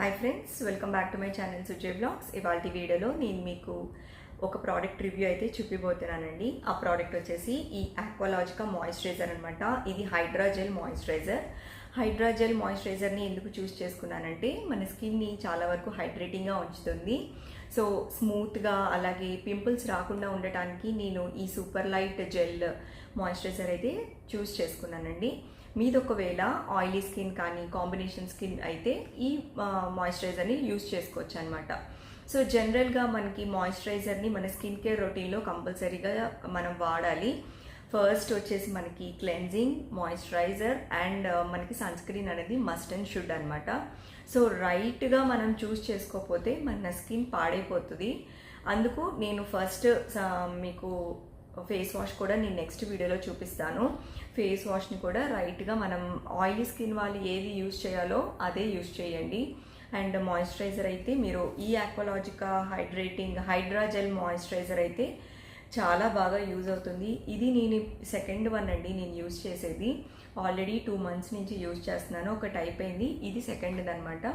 Hi friends welcome back to my channel Sujay blogs ఇవాళ వీడియోలో నేను మీకు ఒక ప్రోడక్ట్ రివ్యూ అయితే చూపిపోతున్నానండి ఆ ప్రోడక్ట్ వచ్చేసి ఈ ఆక్వాలాజికా మాయిశ్చరైజర్ అనమాట ఇది హైడ్రాజెల్ మాయిశ్చరైజర్ హైడ్రాజెల్ మాయిశ్చరైజర్ని ఎందుకు చూస్ చేసుకున్నానంటే మన స్కిన్ని చాలా వరకు హైడ్రేటింగ్గా ఉంచుతుంది. సో స్మూత్గా అలాగే పింపుల్స్ రాకుండా ఉండటానికి నేను ఈ సూపర్ లైట్ జెల్ మాయిశ్చరైజర్ అయితే చూస్ చేసుకున్నానండి. మీది ఒకవేళ ఆయిలీ స్కిన్ కానీ కాంబినేషన్ స్కిన్ అయితే ఈ మాయిశ్చరైజర్ని యూస్ చేసుకోవచ్చు అనమాట సో జనరల్గా మనకి మాయిశ్చరైజర్ని మన స్కిన్ కేర్ రొటీన్లో కంపల్సరీగా మనం వాడాలి. ఫస్ట్ వచ్చేసి మనకి క్లెన్జింగ్ మాయిశ్చరైజర్ అండ్ మనకి సన్ స్క్రీన్ అనేది మస్ట్ అండ్ షుడ్ అనమాట సో రైట్గా మనం చూస్ చేసుకోకపోతే మన స్కిన్ పాడైపోతుంది. అందుకు నేను ఫస్ట్ మీకు ఫేస్ వాష్ కూడా నేను నెక్స్ట్ వీడియోలో చూపిస్తాను. ఫేస్ వాష్ని కూడా రైట్గా మనం ఆయిలీ స్కిన్ వాళ్ళు ఏది యూజ్ చేయాలో అదే యూజ్ చేయండి. అండ్ మాయిశ్చరైజర్ అయితే మీరు ఈ ఆక్వలాజికా హైడ్రేటింగ్ హైడ్రాజెల్ మాయిశ్చరైజర్ అయితే చాలా బాగా యూజ్ అవుతుంది. ఇది నేను సెకండ్ వన్ అండి నేను యూజ్ చేసేది. ఆల్రెడీ టూ మంత్స్ నుంచి యూజ్ చేస్తున్నాను. ఒకటి అయిపోయింది ఇది సెకండ్ అనమాట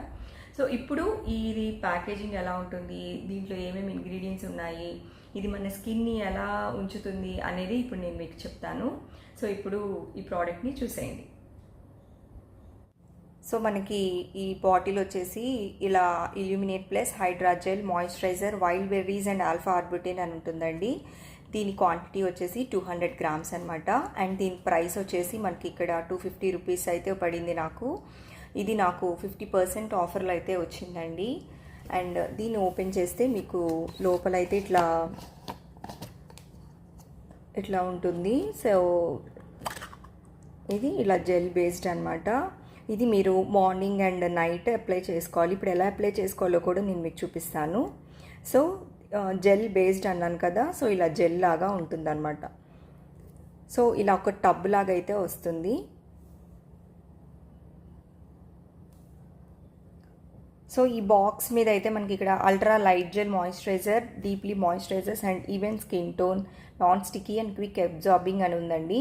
సో ఇప్పుడు ఇది ప్యాకేజింగ్ ఎలా ఉంటుంది? దీంట్లో ఏమేమి ఇంగ్రీడియంట్స్ ఉన్నాయి? ఇది మన స్కిన్ని ఎలా ఉంచుతుంది అనేది ఇప్పుడు నేను మీకు చెప్తాను. సో ఇప్పుడు ఈ ప్రోడక్ట్ని చూసేయండి. సో మనకి ఈ బాటిల్ వచ్చేసి ఇలా illuminate plus hydra gel moisturiser wild berries and alpha arbutin అని ఉంటుందండి. దీని క్వాంటిటీ వచ్చేసి టూ హండ్రెడ్ గ్రామ్స్ అనమాట అండ్ దీని ప్రైస్ వచ్చేసి మనకి ఇక్కడ టూ ఫిఫ్టీ రూపీస్ అయితే పడింది నాకు. ఇది నాకు ఫిఫ్టీ పర్సెంట్ ఆఫర్లు అయితే వచ్చిందండి. అండ్ దీన్ని ఓపెన్ చేస్తే మీకు లోపలైతే ఇట్లా ఇట్లా ఉంటుంది. సో ఇది ఇలా జెల్ బేస్డ్ అనమాట ఇది మీరు మార్నింగ్ అండ్ నైట్ అప్లై చేసుకోవాలి. ఇప్పుడు ఎలా అప్లై చేసుకోవాలో కూడా నేను మీకు చూపిస్తాను. సో జెల్ బేస్డ్ అన్నాను కదా సో ఇలా జెల్ లాగా ఉంటుందన్నమాట. సో ఇలా ఒక టబ్ లాగా అయితే వస్తుంది. సో ఈ బాక్స్ మీద అయితే మనకి ఇక్కడ ultra light gel moisturiser deeply moisturisers and even skin tone non sticky and quick absorbing అని ఉందండి.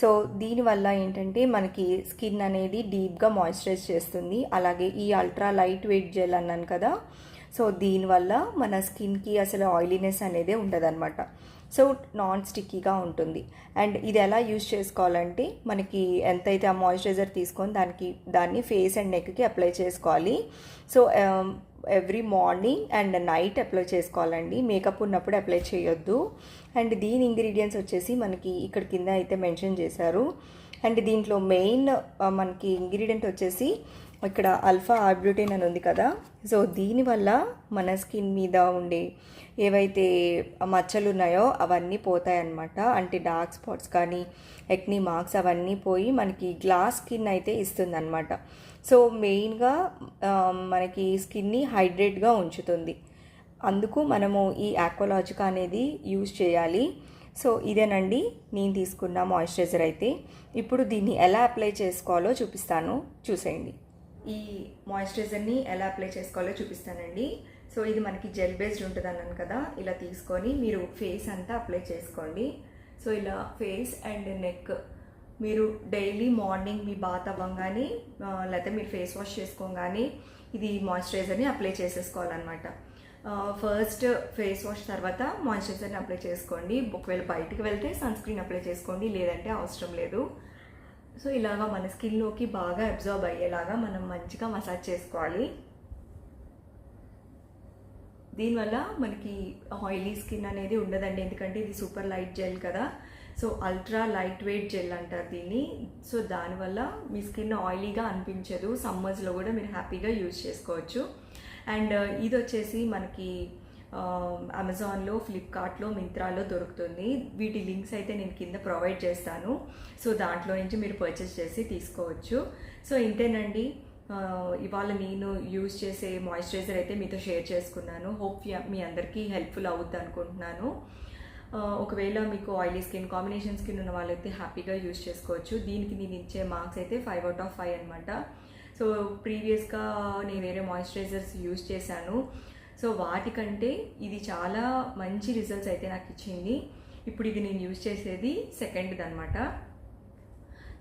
సో దీనివల్ల ఏంటంటే మనకి స్కిన్ అనేది డీప్గా మాయిశ్చరైజ్ చేస్తుంది. అలాగే ఈ అల్ట్రా లైట్ వెయిట్ జెల్ అన్నాను కదా సో దీనివల్ల మన స్కిన్కి అసలు ఆయిలీనెస్ అనేది ఉండదన్నమాట. సో నాన్ స్టిక్కీగా ఉంటుంది. అండ్ ఇది ఎలా యూజ్ చేసుకోవాలంటే మనకి ఎంతైతే ఆ మాయిశ్చరైజర్ తీసుకొని దానికి దాన్ని ఫేస్ అండ్ నెక్కి అప్లై చేసుకోవాలి. So um, every morning and night apply చేసుకోవాలండి. మేకప్ ఉన్నప్పుడు అప్లై చేయొద్దు. అండ్ దీని ఇంగ్రీడియంట్స్ వచ్చేసి మనకి ఇక్కడ కింద అయితే మెన్షన్ చేశారు. అండ్ దీంట్లో మెయిన్ మనకి ఇంగ్రీడియంట్ వచ్చేసి ఇక్కడ అల్ఫా ఆర్బ్యూటిన్ అని ఉంది కదా. సో దీనివల్ల మన స్కిన్ మీద ఉండే ఏవైతే మచ్చలు ఉన్నాయో అవన్నీ పోతాయన్నమాట అంటే డార్క్ స్పాట్స్ కానీ ఎక్నీ మార్క్స్ అవన్నీ పోయి మనకి గ్లాస్ స్కిన్ అయితే ఇస్తుందన్నమాట. సో మెయిన్గా మనకి స్కిన్ని హైడ్రేట్గా ఉంచుతుంది. అందుకు మనము ఈ ఆక్వలాజికా అనేది యూజ్ చేయాలి. సో ఇదేనండి నేను తీసుకున్న మాయిశ్చరైజర్ అయితే. ఇప్పుడు దీన్ని ఎలా అప్లై చేసుకోవాలో చూపిస్తాను. చూసేయండి. ఈ మాయిశ్చరైజర్ని ఎలా అప్లై చేసుకోవాలో చూపిస్తానండి. సో ఇది మనకి జెల్ బేస్డ్ ఉంటుంది అన్నాను కదా ఇలా తీసుకొని మీరు ఫేస్ అంతా అప్లై చేసుకోండి. సో ఇలా ఫేస్ అండ్ నెక్ మీరు డైలీ మార్నింగ్ మీ బాత్ అవ్వగానే లేకపోతే మీరు ఫేస్ వాష్ చేసుకోగానే ఇది మాయిశ్చరైజర్ని అప్లై చేసేసుకోవాలన్నమాట. ఫస్ట్ ఫేస్ వాష్ తర్వాత మాయిశ్చరైజర్ని అప్లై చేసుకోండి. ఒకవేళ బయటికి వెళ్తే సన్ స్క్రీన్ అప్లై చేసుకోండి. లేదంటే అవసరం లేదు. సో ఇలాగా మన స్కిన్లోకి బాగా అబ్జర్వ్ అయ్యేలాగా మనం మంచిగా మసాజ్ చేసుకోవాలి. దీనివల్ల మనకి ఆయిలీ స్కిన్ అనేది ఉండదండి. ఎందుకంటే ఇది సూపర్ లైట్ జెల్ కదా. So ultra light weight gel అంటారు దీన్ని. సో దానివల్ల మీ స్కిన్ ఆయిలీగా అనిపించదు. సమ్మర్స్లో కూడా మీరు హ్యాపీగా యూజ్ చేసుకోవచ్చు. అండ్ ఇది వచ్చేసి మనకి అమెజాన్లో ఫ్లిప్కార్ట్లో మింత్రాలో దొరుకుతుంది. వీటి లింక్స్ అయితే నేను కింద ప్రొవైడ్ చేస్తాను. సో దాంట్లో నుంచి మీరు పర్చేస్ చేసి తీసుకోవచ్చు. సో ఇంతేనండి. ఇవాళ నేను యూజ్ చేసే మాయిశ్చరైజర్ అయితే మీతో షేర్ చేసుకున్నాను. హోప్ మీ అందరికీ హెల్ప్ఫుల్ అవుద్ది అనుకుంటున్నాను. ఒకవేళ మీకు ఆయిలీ స్కిన్ కాంబినేషన్ స్కిన్ ఉన్న వాళ్ళైతే హ్యాపీగా యూజ్ చేసుకోవచ్చు. దీనికి నేను ఇచ్చే మార్క్స్ అయితే ఫైవ్ అవుట్ ఆఫ్ ఫైవ్ అనమాట సో ప్రీవియస్గా నేను వేరే మాయిశ్చరైజర్స్ యూజ్ చేశాను. సో వాటికంటే ఇది చాలా మంచి రిజల్ట్స్ అయితే నాకు ఇచ్చింది. ఇప్పుడు ఇది నేను యూజ్ చేసేది సెకండ్ది అనమాట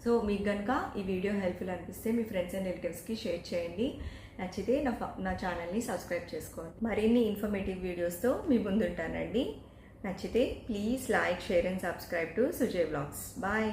సో మీకు కనుక ఈ వీడియో హెల్ప్ఫుల్ అనిపిస్తే మీ ఫ్రెండ్స్ అండ్ రిలేటివ్స్కి షేర్ చేయండి. నచ్చితే నా ఫ- నా ఛానల్ని సబ్స్క్రైబ్ చేసుకోండి. మరిన్ని ఇన్ఫర్మేటివ్ వీడియోస్తో మీ ముందుంటానండి. నచ్చితే please like share and subscribe to Sujay blogs bye